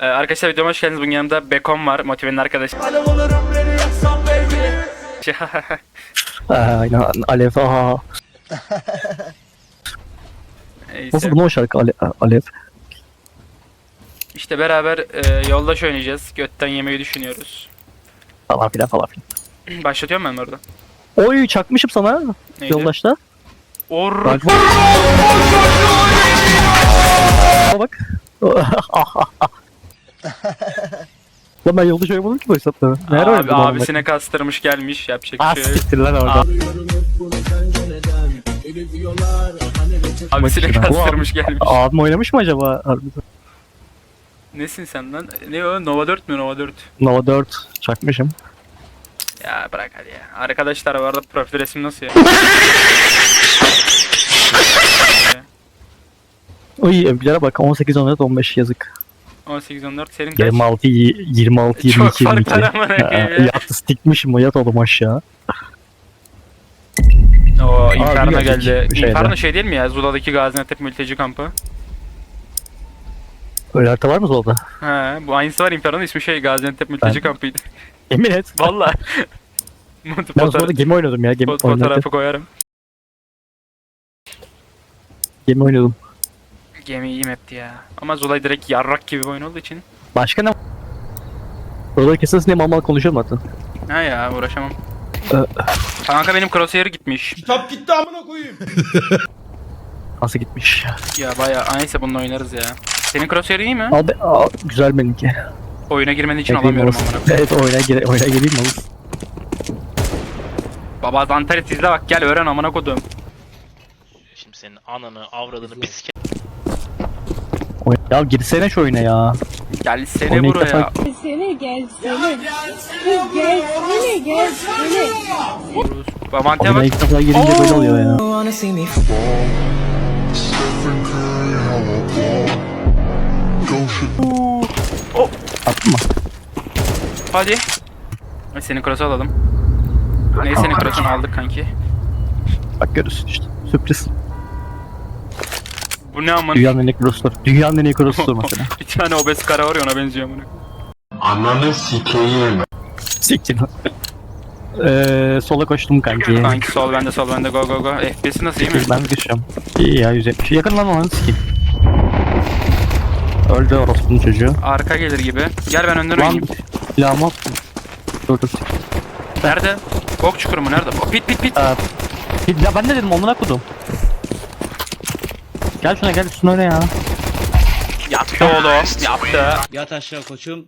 Ee, arkadaşlar videoma hoş geldiniz. Bugün yanımda Bekom var. Motive'nin arkadaşı. Aynen Alev aha. Nasıl bu o şarkı Ale, Alev? İşte beraber e, yoldaş oynayacağız. Götten yemeyi düşünüyoruz. Falan filan falan filan. Başlatıyorum ben orada. Oy çakmışım sana Neydi? yoldaşta. Or. Bak bak. Lan ben yoldaş oynamadım ki bu hesapta. Nerede Abi, abi, abisine kastırmış gelmiş. Yapacak Ah bir şey yok. siktir lan orada. Abisine kastırmış gelmiş. Abim oynamış mı acaba? harbiden? Nesin sen lan? Ne o? Nova 4 mü? Nova 4. Nova 4 çakmışım. Ya bırak hadi ya. Arkadaşlar bu arada profil resim nasıl ya? Oy evlere bak 18 14 15 yazık. 18 14 senin kaç? 26 y- 26 Çok 22 fark 22. var amına koyayım ya. Yat sikmişim o yat oğlum aşağı. Oo Inferno geldi. şeyde. Inferno şey değil mi ya? Zula'daki Gaziantep mülteci kampı. Öyle harita var mı solda? He, bu aynısı var Inferno'nun ismi şey Gaziantep mülteci Ben- kampıydı. Emin et. Valla. Ben solda gemi oynadım ya gemi fot- oynadım. fotoğrafı koyarım. Gemi oynadım. Gemi iyi map'ti ya. Ama Zula'yı direkt yarrak gibi bir oyun olduğu için. Başka ne? Orada kesin diye mal mal konuşuyorum hatta. Ha ya uğraşamam. Ee. Kanka benim crosshair gitmiş. Kitap gitti amına koyayım. Nasıl gitmiş? Ya baya neyse bununla oynarız ya. Senin crosshair iyi mi? Al be, al, güzel benimki. Oyuna girmen için Bekleyeyim alamıyorum olsun. amına. koyayım. Evet oyuna, gire, oyuna gireyim mi olsun? Baba Zantaret izle bak gel öğren amına kodum. Şimdi senin ananı, avradını pis Ya girsene şu oyuna ya. Gelsene ilk buraya. defa- Gelsene gelsene. Kız gelsene gelsene. Avante Oyuna bak. ilk defa girince böyle oluyor ya. Wanna see me Attın mı? Hadi. Ay, Senin cross'u alalım. Neyse senin cross'unu aldık kanki. Bak görürsün işte. Sürpriz. Bu ne aman? Dünyanın en iyi cross'ları. Dünyanın en iyi cross'ları mesela. bir tane obez kara var ya ona benziyor amına. Ananı sikeyim. Siktir. Eee sola koştum kanki. Kanki sol bende sol bende go go go. FPS'i nasıl iyi mi? Ben düşeceğim. İyi ya 170. Yakın lan onu sikeyim. Öldü orospunun çocuğu. Arka gelir gibi. Gel ben önden Lan oynayayım. silahımı al. Dur dur. Nerede? Bok çukuru mu? Nerede? Pit pit pit. Aa, bir- ya ben ne dedim onlara kodum. Gel şuna gel üstüne öyle ya. Yaptı oğlum. Yaptı. Yat aşağı koçum.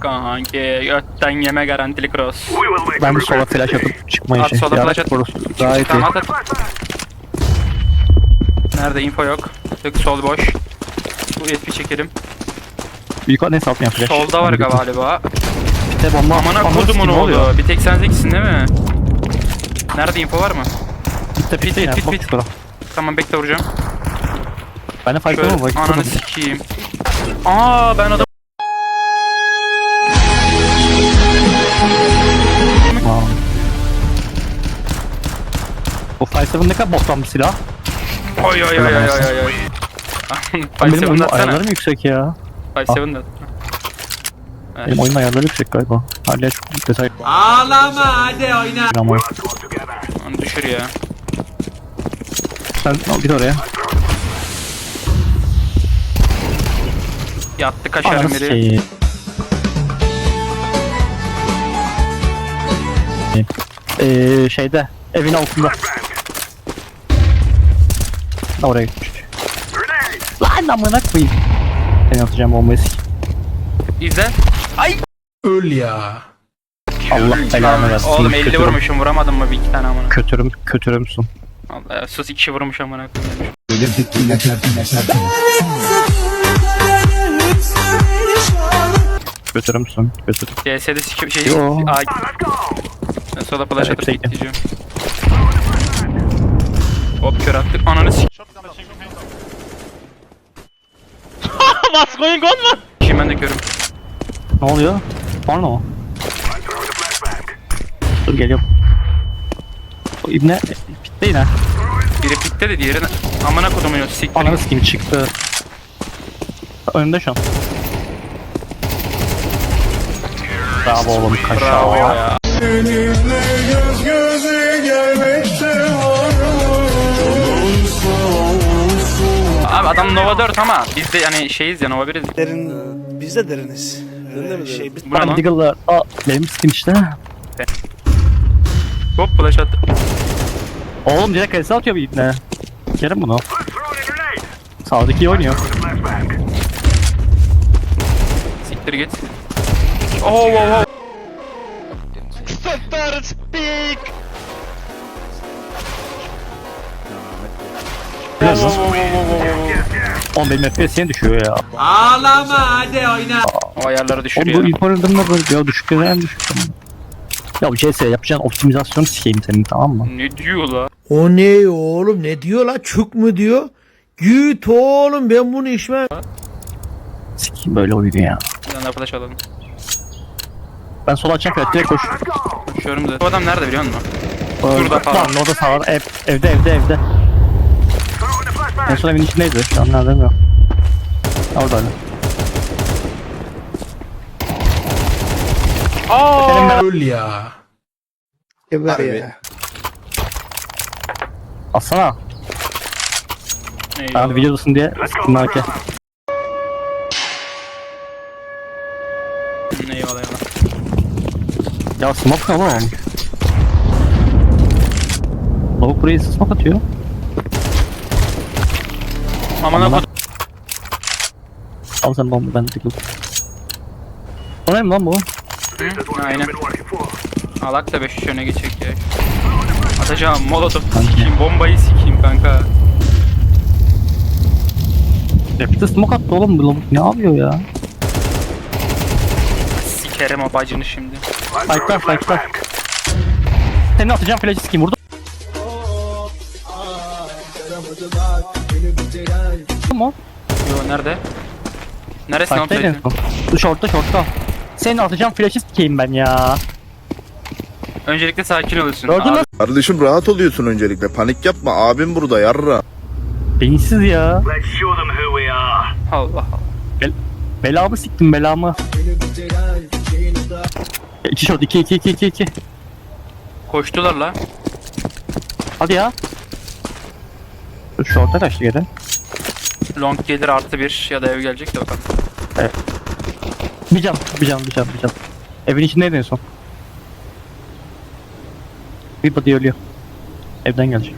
Kanki götten yeme garantili cross. Ben bir sola flash atıp çıkmayı At şey. sola flash at. Gayet iyi. Tamam at. Nerede info yok. Tık sol boş. Bu SP çekelim. Yukarı ne satmıyor flash. Solda var galiba. Bir de bomba. Amına Ananı kodumun oğlu. Bir tek sen zekisin değil mi? Nerede info var mı? Bitti Pit, bitti ya. pit, bok pit. çukuru. Tamam bekle vuracağım. Ben de fight Şöyle bak, ananı sikeyim. Aa ben adam. Bu Five Seven ne kadar boktan bir silah. Oy oy oy oy oy oy. Benim 5-7 oyun atsana. ayarlarım yüksek ya. 5-7 at. Benim oyun ayarları yüksek galiba. Hala çok detay. Ağlama hadi oyna. Ama Onu düşür ya. Sen al git oraya. Yattı kaşarım Ananı biri. Eee şeyde evin altında. Oraya gitmiş. Lan amına koyayım. Seni atacağım bombayı sik. İzle. Öl ya. Allah belanı versin. Oğlum 50 Kötürüm. vurmuşum vuramadım mı bir iki tane amına. Kötürüm, kötürümsün. Allah sus iki kişi vurmuş amına koyayım. Kötürümsün. Kötürüm. CS'de sikim şey. Yo. Aa. Ben sola flash atıp gideceğim. Hop kör attık. Ananı sik. What's going on man? Şimdi ben de körüm. Ne oluyor? Porno? Dur geliyorum. O ibne bitti yine. Biri pitte de diğeri amına kodumun yok. Siktir. Ananı sikeyim çıktı. Önünde şu an. Bravo oğlum kaşa. Bravo ya. Abi adam Nova 4 ama biz de yani şeyiz ya Nova 1'iz. Derin, biz de deriniz. Öyle mi? Şey, biz Bu ne Ben lan? Diggle'la aa benim sikeyim işte. Hop flash attı. Oğlum direkt kayısı atıyor bir ipne. Kerim bunu. Sağdaki iyi oynuyor. Siktir git. Oh oh oh. Center speak. Biraz lan. Oğlum benim FPS yine düşüyor ya. Ağlama hadi oyna. O ayarları Oğlum bu düşürüyor. informer'da böyle ya düşük en düşük. Ya bu CS yapacağın optimizasyonu sikeyim senin tamam mı? Ne diyor la? O ne oğlum? Ne diyor la? Çük mü diyor? Git oğlum ben bunu içmem. Sikeyim böyle oyunu ya. Bir tane flash alalım. Ben sola açacağım fiyat direkt koş. Koşuyorum da. Bu adam nerede biliyor musun? Şurada Şurada falan. Lan orada var. Ev, evde evde evde. En son evin içindeydi. Şu an nerede bilmiyorum. Orada öyle. Aa! Öl ya. Geber ya. Atsana. Eyvallah. Ben videodasın diye sıkıntı belki. Eyvallah eyvallah. Ya smoke ne oğlum? Lavuk buraya smoke atıyor. Amına Amına-. Al sen bomba ben tıklı. O ne lan bu? Hı, Aynen. Alak da 5 öne geçecek ya. Atacağım molotof sikeyim, bombayı sikeyim kanka. Rapide smoke attı oğlum bu lavuk ne yapıyor ya? Sikerim o bacını şimdi. Fightlar fightlar. Seni atacağım flash'ı sikeyim vurdum. Tamam. Yo nerede? Neresi lan Fight'taydın platin? son. Short'ta short'ta. Seni atacağım flash'ı sikeyim ben ya. Öncelikle sakin olursun. Gördün Abi, mü? Kardeşim rahat oluyorsun öncelikle. Panik yapma. Abim burada yarra. Beyinsiz ya. Allah Allah. Belamı siktim belamı. İki short iki iki iki iki iki. Koştular la. Hadi ya. Dur short'a kaçtı geri. Long gelir artı bir ya da ev gelecek de bakalım. Bir can, bir can, bir can, bir can. Evin içindeydi en son. Bir body ölüyor. Evden gelecek.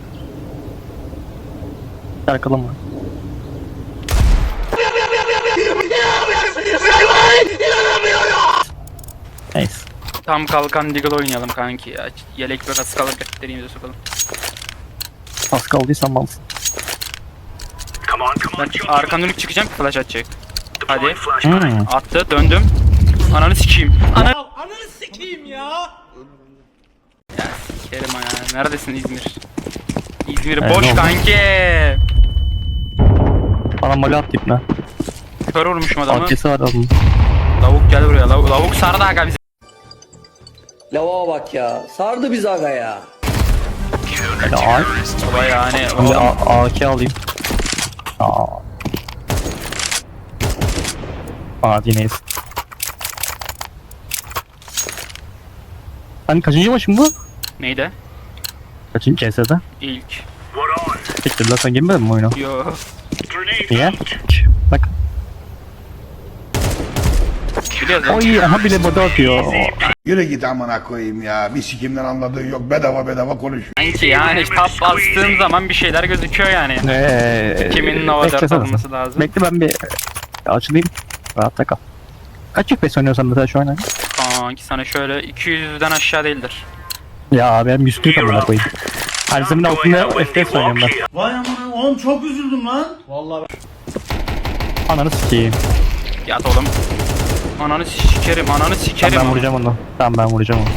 Arkalama. Neyse. Tam kalkan Deagle oynayalım kanki ya. Yelek ve kask alıp elektriğimize sokalım. Az kaldıysan malsın. Ben arkan dönük çıkacağım flash atacak. Hadi. Hmm. Attı döndüm. Ananı sikeyim. Ana Ananı sikeyim ya. ya sikerim ya. Neredesin İzmir? İzmir Evet, boş kanki. Bana mali at ipne. Kör vurmuşum adamı. Arkesi var adamın. Lavuk gel buraya. Lavuk, lavuk sardı aga bizi. Lava bak ya. Sardı biz aga ya. Ay. Baba yani. A- AK alayım. Aa. Hadi neyse. Hani kaçıncı maçın bu? Neydi? Kaçıncı CS'de? İlk. Peki lan sen girmedin mi oyuna? Yo. Niye? Bak. Biliyoruz lan. Oy aha bile body atıyor. Yürü git amına koyayım ya. Bir sikimden anladığın yok. Bedava bedava konuşuyor. Kanki yani tap bastığın zaman bir şeyler gözüküyor yani. Eee. Kimin Nova 4 beklesene sen. alınması lazım. Bekle ben bir açılayım. Rahatta kal. Kaç FPS oynuyorsan mesela şu an? Kanki sana şöyle 200'den aşağı değildir. Ya ben 100 klik amına koyayım. Her zaman altında FPS oynuyorum ben. Vay amına oğlum çok üzüldüm lan. Vallahi Ananı sikeyim. Yat oğlum. Ananı sikerim, ananı Tamam sikerim. ben vuracağım onu. Tamam ben vuracağım onu.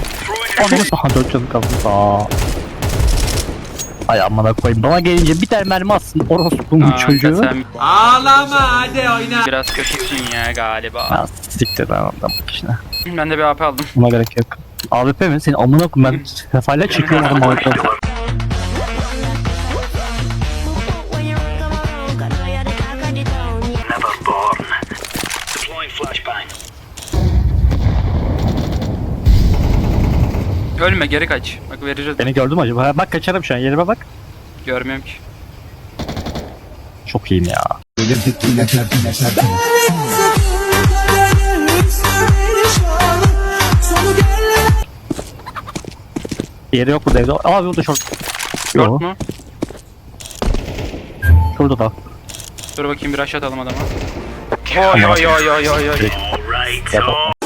Ananı saha 4 canı kaldı. Aa. Ay amına koyayım. Bana gelince bir tane mermi atsın. Orospu'nun Kanka çocuğu. Sen Ağlama hadi oyna. biraz kötüsün ya galiba. Siktir ondan bak işine. Ben de bir AP aldım. Buna gerek yok. AWP mi? Senin amına koyayım ben sefayla çekiyorum adam Ölme geri kaç. Bak vereceğiz. Beni gördün mü acaba? Ha, bak kaçarım şu an yerime bak. Görmüyorum ki. Çok iyiyim ya. Yeri yok burada evde. Aa burada short. Short Yok. mu? Şurada da. Dur bakayım bir rush atalım adama. Oy oy oy oy oy oy. Yapma.